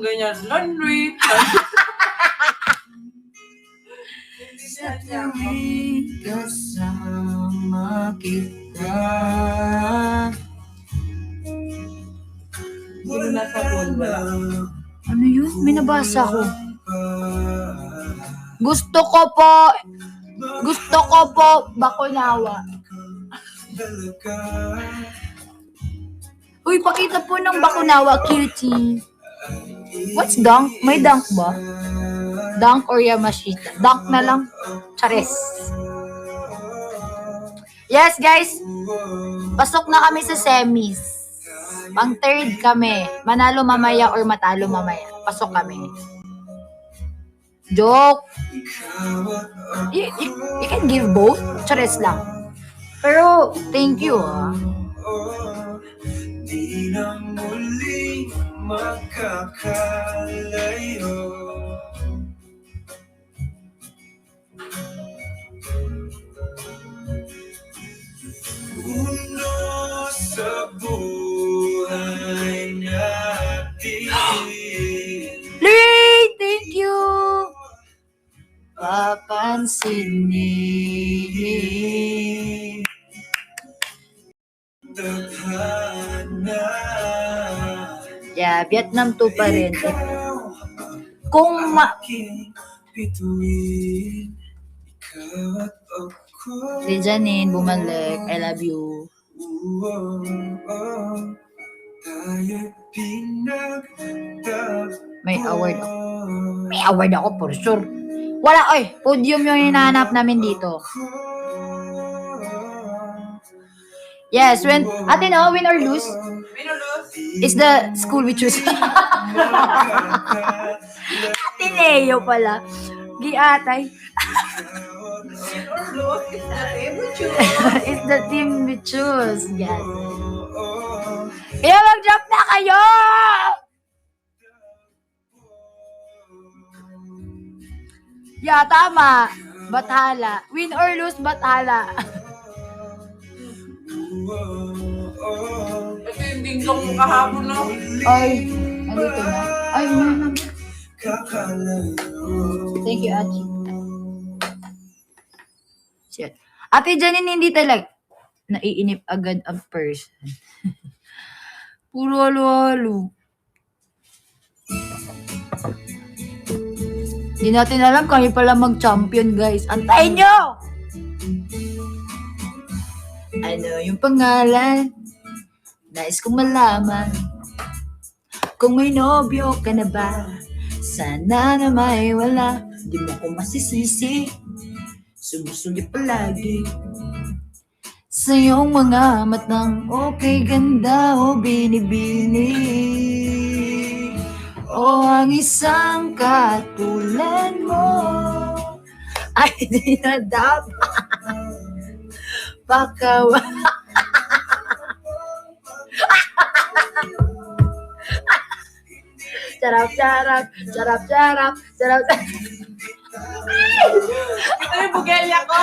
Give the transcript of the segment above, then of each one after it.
ganyan. Laundry. Tuwing kasama kita. Hindi phone, wala. Ano yun? May nabasa ko. Gusto ko po, gusto ko po bakunawa. Uy, pakita po ng bakunawa, cutie. What's dunk? May dunk ba? Dunk or Yamashita? Dunk na lang. Chares. Yes, guys. Pasok na kami sa semis. Pang third kami. Manalo mamaya or matalo mamaya. Pasok kami. Joke. You, you, you can give both. Chares lang. Pero, thank you ah. Makakalayo Uno sa buhay natin Lee, thank you. Papansinin. Vietnam 2 pa rin. Kung ma... Si Janine, bumalik. I love you. May award ako. May award ako for sure. Wala, oy. Podium yung hinahanap namin dito. Yes, when... Ate no, win or lose, Minulus. is the school we choose. Ate Leo pala. Giatay. Is the you. is the team we choose. Yes. Kaya mag-drop na kayo! Yeah, tama. Bathala. Win or lose, bathala. Ito yung dingdong mo kahapon, no? Ay, andito na. Ay. Kakalayo Thank you, Achi. Shit. Ate Janine, hindi talaga naiinip agad ang person. Puro halo-halo. Hindi natin alam kami pala mag-champion, guys. Antayin nyo! Ano yung pangalan? Nais kong malaman. Kung may nobyo ka na ba? Sana na may wala. Di mo ko masisisi. Sumusulit palagi. Sa iyong mga matang okay ganda o binibini. O ang isang katulad mo ay di pakawa. Charap, charap, charap, charap, charap. Yung bugelya ko.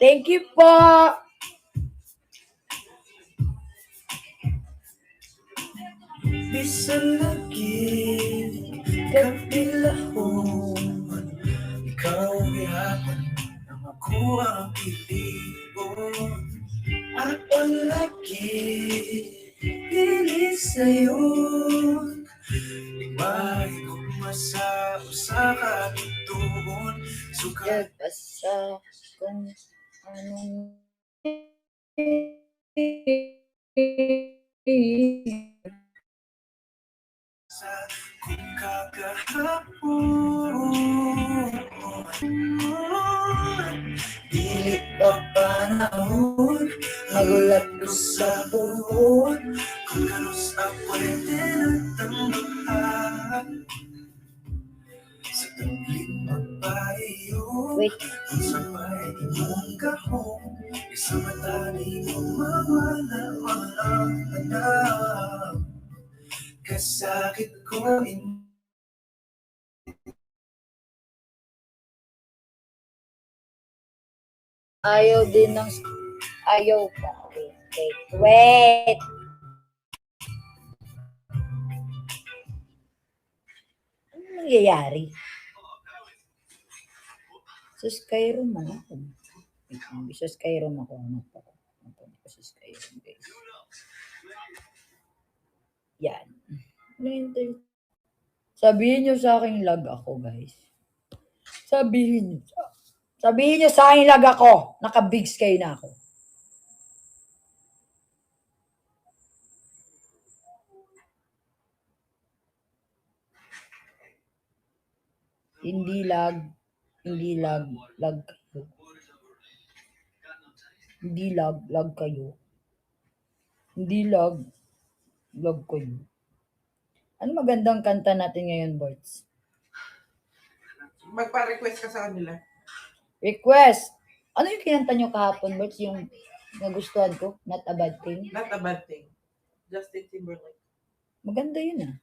Thank you po. Bisan lagi kabilahon Ikaw ang yaman Nang ako ang ibon At palagi Pili sa'yo Iba'y kumasa sa kabituon Sukat Nagbasa kung anong sa kung kakahapon Dili pa panahon Magulat ko sa buhon Kung kanos ang pwede nagtanggahan Sa tabling magpayo Wait. Ayaw din ng ayaw pa. Wait, wait. Ano nangyayari? Sa Skyrim man ako. Sa Skyrim ako. Ano pa ako? Ano pa sa Skyrim, guys? Yan. Ano? Sabihin nyo sa akin lag ako, guys. Sabihin nyo sa Sabihin nyo sa akin lag ako. Naka-big sky na ako. Hindi lag. Hindi lag. Lag kayo. Hindi lag. Lag kayo. Hindi lag. Lag kayo. Ano magandang kanta natin ngayon, Borts? Magpa-request ka sa kanila. Request! Ano yung kinanta nyo kahapon, Borts? Yung nagustuhan ko? Not a bad thing? Not a bad thing. Justin Timberlake. Maganda yun ah.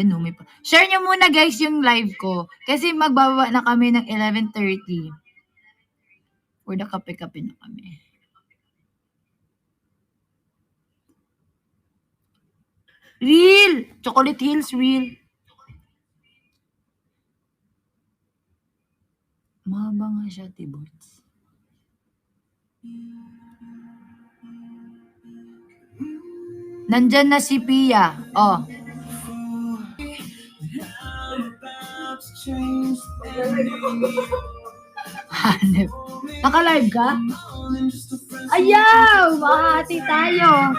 Ano, may pa- Share nyo muna guys yung live ko. Kasi magbaba na kami ng 11.30. For the kape-kape na kami. Real! Chocolate Hills, real. Mahaba nga siya, Tibots. Nandyan na si Pia. Oh. Hanep. Naka-live ka? Ayaw! Mahati tayo.